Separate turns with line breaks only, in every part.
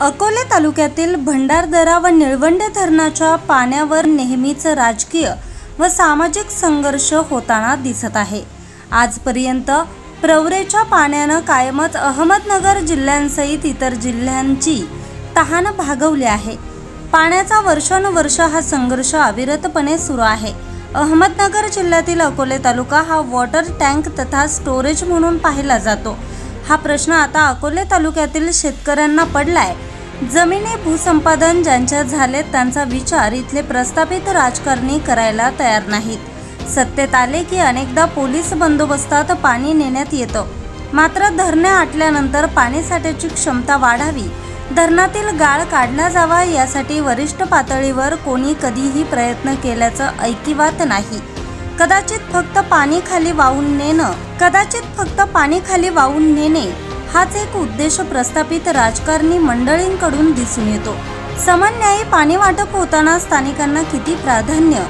अकोले तालुक्यातील भंडारदरा व निळवंडे धरणाच्या पाण्यावर नेहमीच राजकीय व सामाजिक संघर्ष होताना दिसत आहे. आजपर्यंत प्रवरेच्या पाण्यानं कायमच अहमदनगर जिल्ह्यांसहित इतर जिल्ह्यांची तहान भागवली आहे. पाण्याचा वर्षानुवर्ष हा संघर्ष अविरतपणे सुरू आहे. अहमदनगर जिल्ह्यातील अकोले तालुका हा वॉटर टँक तथा स्टोरेज म्हणून पाहिला जातो. हा प्रश्न आता अकोले तालुक्यातील शेतकऱ्यांना पडलाय. जमिनी भूसंपादन ज्यांच्या झालेत त्यांचा विचार इथले प्रस्थापित राजकारणी करायला तयार नाहीत. सत्तेत आले की अनेकदा पोलीस बंदोबस्तात पाणी नेण्यात येतं. मात्र धरणे आटल्यानंतर पाणीसाठ्याची क्षमता वाढावी धरणातील गाळ काढला जावा यासाठी वरिष्ठ पातळीवर कोणी कधीही प्रयत्न केल्याचं ऐकिवात नाही. कदाचित फक्त पाणी खाली वाहून नेणं कदाचित फक्त पाणी खाली वाहून नेणे हाच एक उद्देश प्रस्थापित राजकारणी मंडळींकडून दिसून येतो. समन्यायी पाणी वाटप होताना स्थानिकांना किती प्राधान्य?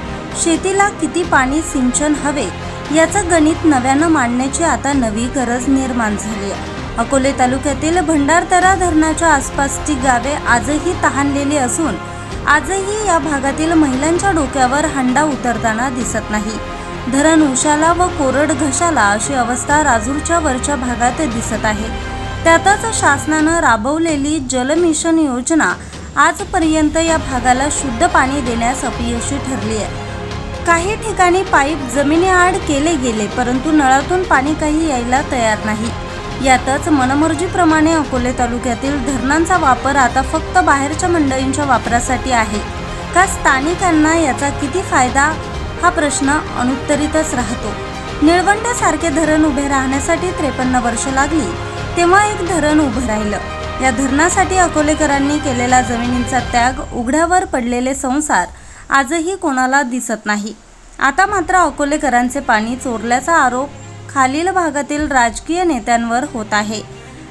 शेतीला किती पाणी सिंचन हवे? याचं गणित नव्यानं मांडण्याची आता नवी गरज निर्माण झाली आहे अकोले तालुक्यातील भंडारदरा धरणाच्या आसपासची गावे आजही तहानलेली असून आजही या भागातील महिलांच्या डोक्यावर हंडा उतरताना दिसत नाही. धरण उशाला व कोरड घशाला अशी अवस्था राजूरच्या वरच्या भागात दिसत आहे. त्यातच शासनानं राबवलेली जलमिशन योजना आजपर्यंत या भागाला शुद्ध पाणी देण्यास अपयशी ठरली आहे. काही ठिकाणी पाईप जमिनीआड केले गेले परंतु नळातून पाणी काही यायला तयार नाही. यातच मनमर्जीप्रमाणे अकोले तालुक्यातील धरणांचा वापर आता फक्त बाहेरच्या मंडळींच्या वापरासाठी आहे. का स्थानिकांना याचा किती फायदा? हा प्रश्न अनुत्तरितच राहतो. निळवंड्यासारखे धरण उभे राहण्यासाठी त्रेपन्न वर्ष लागली तेव्हा एक धरण उभं राहिलं. या धरणासाठी अकोलेकरांनी केलेला जमिनींचा त्याग उघड्यावर पडलेले संसार आजही कोणाला दिसत नाही. आता मात्र अकोलेकरांचे पाणी चोरल्याचा आरोप खालील भागातील राजकीय नेत्यांवर होत आहे.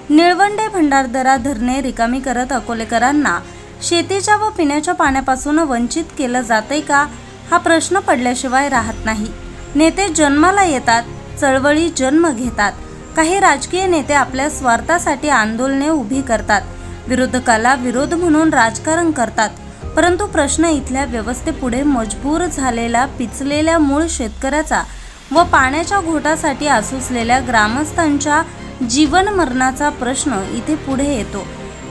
निळवंडे भंडारदरा धरणे रिकामी करत अकोलेकरांना शेतीच्या व पिण्याच्या पाण्यापासून वंचित केलं जातंय का? हा प्रश्न पडल्याशिवाय राहत नाही. नेते जन्माला येतात चळवळी जन्म घेतात. काही राजकीय नेते आपल्या स्वार्थासाठी आंदोलने उभी करतात. विरोधकाला विरोध म्हणून राजकारण करतात. परंतु प्रश्न इथल्या व्यवस्थेपुढे मजबूर झालेला पिचलेल्या मूळ शेतकऱ्याचा व पाण्याच्या घोटासाठी आसुसलेल्या ग्रामस्थांच्या जीवन मरणाचा प्रश्न इथे पुढे येतो.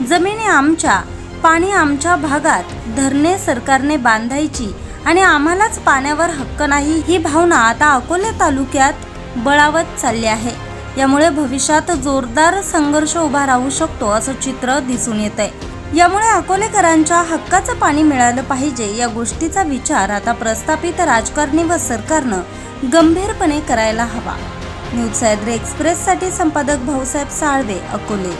जमिनी आमच्या पाणी आमच्या भागात धरणे सरकारने बांधायची आणि आम्हालाच पाण्यावर हक्क नाही ही भावना आता अकोले तालुक्यात बळावत चालली आहे. यामुळे भविष्यात जोरदार संघर्ष उभा राहू शकतो असं चित्र दिसून येत आहे यामुळे अकोलेकरांच्या हक्काचं पाणी मिळालं पाहिजे या गोष्टीचा विचार आता प्रस्थापित राजकारणी व सरकारनं गंभीरपणे करायला हवा. न्यूज सह्याद्री एक्सप्रेससाठी संपादक भाऊसाहेब साळवे अकोले.